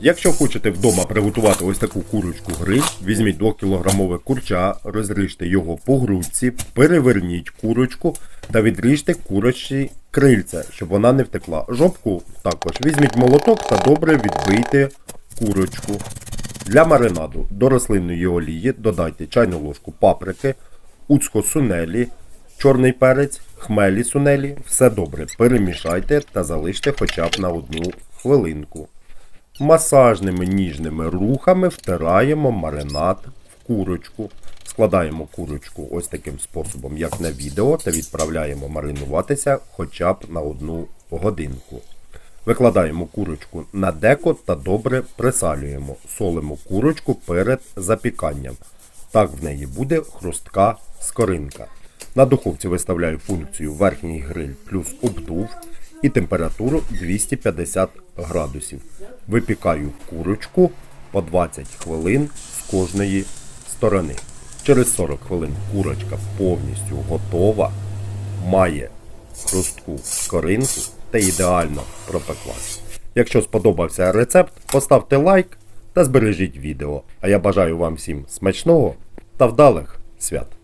Якщо хочете вдома приготувати ось таку курочку гриль, візьміть 2-кілограмове курча, розріжте його по грудці, переверніть курочку та відріжте курочі крильця, щоб вона не втекла. Жопку також візьміть молоток та добре відбийте курочку. Для маринаду до рослинної олії додайте чайну ложку паприки, уцко сунелі, чорний перець, хмелі сунелі. Все добре перемішайте та залиште хоча б на одну хвилинку. Масажними ніжними рухами втираємо маринад в курочку. Складаємо курочку ось таким способом, як на відео, та відправляємо маринуватися хоча б на одну годинку. Викладаємо курочку на деко та добре присалюємо. Солимо курочку перед запіканням. Так в неї буде хрустка скоринка. На духовці виставляю функцію верхній гриль плюс обдув і температуру 250 градусів. Випікаю курочку по 20 хвилин з кожної сторони. Через 40 хвилин курочка повністю готова, має хрустку скоринку та ідеально пропеклась. Якщо сподобався рецепт, поставте лайк та збережіть відео. А я бажаю вам всім смачного та вдалих свят!